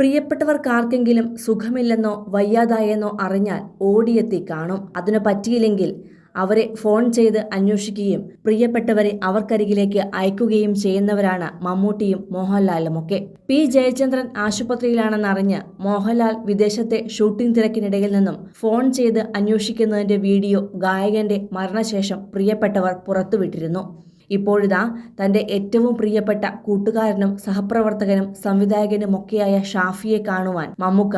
പ്രിയപ്പെട്ടവർക്കാർക്കെങ്കിലും സുഖമില്ലെന്നോ വയ്യാതായെന്നോ അറിഞ്ഞാൽ ഓടിയെത്തി കാണും. അതിനു പറ്റിയില്ലെങ്കിൽ അവരെ ഫോൺ ചെയ്ത് അന്വേഷിക്കുകയും പ്രിയപ്പെട്ടവരെ അവർക്കരികിലേക്ക് അയക്കുകയും ചെയ്യുന്നവരാണ് മമ്മൂട്ടിയും മോഹൻലാലുമൊക്കെ പി ജയചന്ദ്രൻ ആശുപത്രിയിലാണെന്നറിഞ്ഞ് മോഹൻലാൽ വിദേശത്തെ ഷൂട്ടിംഗ് തിരക്കിനിടയിൽ നിന്നും ഫോൺ ചെയ്ത് അന്വേഷിക്കുന്നതിന്റെ വീഡിയോ ഗായകന്റെ മരണശേഷം പ്രിയപ്പെട്ടവർ പുറത്തുവിട്ടിരുന്നു. ഇപ്പോഴിതാ തന്റെ ഏറ്റവും പ്രിയപ്പെട്ട കൂട്ടുകാരനും സഹപ്രവർത്തകനും സംവിധായകനുമൊക്കെയായ ഷാഫിയെ കാണുവാൻ മമ്മൂക്ക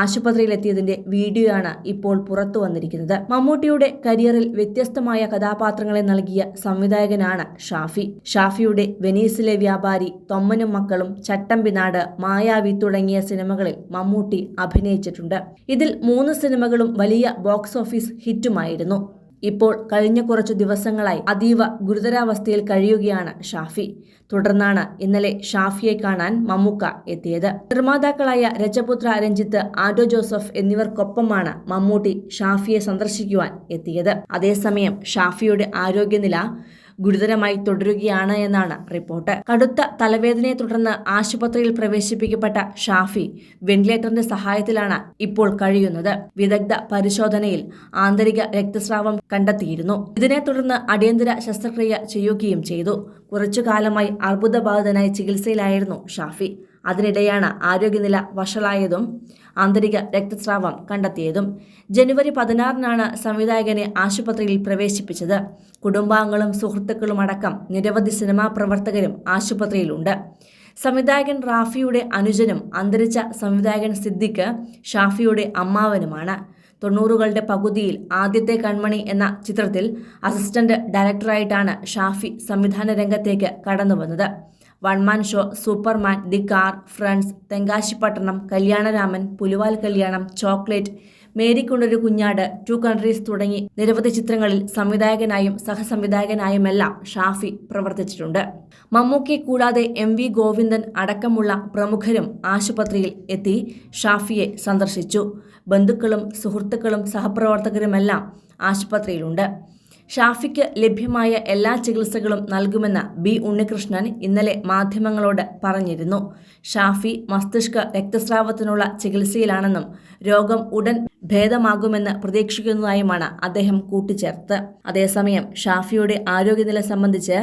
ആശുപത്രിയിലെത്തിയതിന്റെ വീഡിയോയാണ് ഇപ്പോൾ പുറത്തു വന്നിരിക്കുന്നത്. മമ്മൂട്ടിയുടെ കരിയറിൽ വ്യത്യസ്തമായ കഥാപാത്രങ്ങളെ നൽകിയ സംവിധായകനാണ് ഷാഫി. ഷാഫിയുടെ വെനീസിലെ വ്യാപാരി തൊമ്മനും മക്കളും ചട്ടമ്പിനാട് മായാവി തുടങ്ങിയ സിനിമകളിൽ മമ്മൂട്ടി അഭിനയിച്ചിട്ടുണ്ട്. ഇതിൽ മൂന്ന് സിനിമകളും വലിയ ബോക്സ് ഓഫീസ് ഹിറ്റുമായിരുന്നു. ഇപ്പോൾ കഴിഞ്ഞ കുറച്ചു ദിവസങ്ങളായി അതീവ ഗുരുതരാവസ്ഥയിൽ കഴിയുകയാണ് ഷാഫി. തുടർന്നാണ് ഇന്നലെ ഷാഫിയെ കാണാൻ മമ്മൂക്ക എത്തിയത്. നിർമ്മാതാക്കളായ രജപുത്ര രഞ്ജിത്ത് ആഡോ ജോസഫ് എന്നിവർക്കൊപ്പമാണ് മമ്മൂട്ടി ഷാഫിയെ സന്ദർശിക്കുവാൻ എത്തിയത്. അതേസമയം ഷാഫിയുടെ ആരോഗ്യനില ഗുരുതരമായി തുടരുകയാണ് എന്നാണ് റിപ്പോർട്ട്. കടുത്ത തലവേദനയെ തുടർന്ന് ആശുപത്രിയിൽ പ്രവേശിപ്പിക്കപ്പെട്ട ഷാഫി വെന്റിലേറ്ററിന്റെ സഹായത്തിലാണ് ഇപ്പോൾ കഴിയുന്നത്. വിദഗ്ധ പരിശോധനയിൽ ആന്തരിക രക്തസ്രാവം കണ്ടെത്തിയിരുന്നു. ഇതിനെ തുടർന്ന് അടിയന്തര ശസ്ത്രക്രിയ ചെയ്യുകയും ചെയ്തു. കുറച്ചു കാലമായി അർബുദബാധിതനായി ചികിത്സയിലായിരുന്നു ഷാഫി. അതിനിടെയാണ് ആരോഗ്യനില വഷളായതും ആന്തരിക രക്തസ്രാവം കണ്ടെത്തിയതും. ജനുവരി പതിനാറിനാണ് സംവിധായകനെ ആശുപത്രിയിൽ പ്രവേശിപ്പിച്ചത്. കുടുംബാംഗങ്ങളും സുഹൃത്തുക്കളും അടക്കം നിരവധി സിനിമാ പ്രവർത്തകരും ആശുപത്രിയിലുണ്ട്. സംവിധായകൻ റാഫിയുടെ അനുജനും അന്തരിച്ച സംവിധായകൻ സിദ്ദിഖ് ഷാഫിയുടെ അമ്മാവനുമാണ്. തൊണ്ണൂറുകളുടെ പകുതിയിൽ ആദ്യത്തെ കൺമണി എന്ന ചിത്രത്തിൽ അസിസ്റ്റന്റ് ഡയറക്ടറായിട്ടാണ് ഷാഫി സംവിധാന രംഗത്തേക്ക് കടന്നുവന്നത്. One man show superman the car friends Thenkasipattanam Kalyanaraman Pulival Kalyanam chocolate മേരിക്കൊണ്ടൊരു കുഞ്ഞാട് ടു കൺട്രീസ് തുടങ്ങി നിരവധി ചിത്രങ്ങളിൽ സംവിധായകനായും സഹസംവിധായകനായുമെല്ലാം ഷാഫി പ്രവർത്തിച്ചിട്ടുണ്ട്. മമ്മൂക്കെ കൂടാതെ എം വി ഗോവിന്ദൻ അടക്കമുള്ള പ്രമുഖരും ആശുപത്രിയിൽ എത്തി ഷാഫിയെ സന്ദർശിച്ചു. ബന്ധുക്കളും സുഹൃത്തുക്കളും സഹപ്രവർത്തകരുമെല്ലാം ആശുപത്രിയിലുണ്ട്. ഷാഫിക്ക് ലഭ്യമായ എല്ലാ ചികിത്സകളും നൽകുമെന്ന് ബി ഉണ്ണികൃഷ്ണൻ ഇന്നലെ മാധ്യമങ്ങളോട് പറഞ്ഞിരുന്നു. ഷാഫി മസ്തിഷ്ക രക്തസ്രാവത്തിനുള്ള ചികിത്സയിലാണെന്നും രോഗം ഉടൻ ഭേദമാകുമെന്ന് പ്രതീക്ഷിക്കുന്നതായുമാണ് അദ്ദേഹം കൂട്ടിച്ചേർത്ത്. അതേസമയം ഷാഫിയുടെ ആരോഗ്യനില സംബന്ധിച്ച്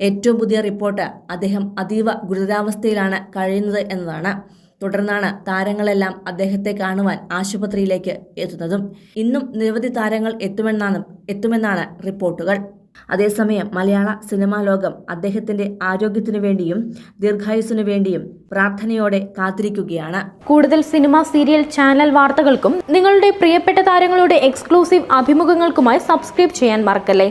ഏറ്റവും പുതിയ റിപ്പോർട്ട് അദ്ദേഹം അതീവ ഗുരുതരാവസ്ഥയിലാണ് കഴിയുന്നത് എന്നതാണ്. തുടർന്നാണ് താരങ്ങളെല്ലാം അദ്ദേഹത്തെ കാണുവാൻ ആശുപത്രിയിലേക്ക് എത്തുന്നതും. ഇന്നും നിരവധി താരങ്ങൾ എത്തുമെന്നാണ് എത്തുമെന്നാണ് റിപ്പോർട്ടുകൾ. അതേസമയം മലയാള സിനിമാ ലോകം അദ്ദേഹത്തിന്റെ ആരോഗ്യത്തിനു വേണ്ടിയും ദീർഘായുസിനു വേണ്ടിയും പ്രാർത്ഥനയോടെ കാത്തിരിക്കുകയാണ്. കൂടുതൽ സിനിമ സീരിയൽ ചാനൽ വാർത്തകൾക്കും നിങ്ങളുടെ പ്രിയപ്പെട്ട താരങ്ങളുടെ എക്സ്ക്ലൂസീവ് അഭിമുഖങ്ങൾക്കുമായി സബ്സ്ക്രൈബ് ചെയ്യാൻ മറക്കല്ലേ?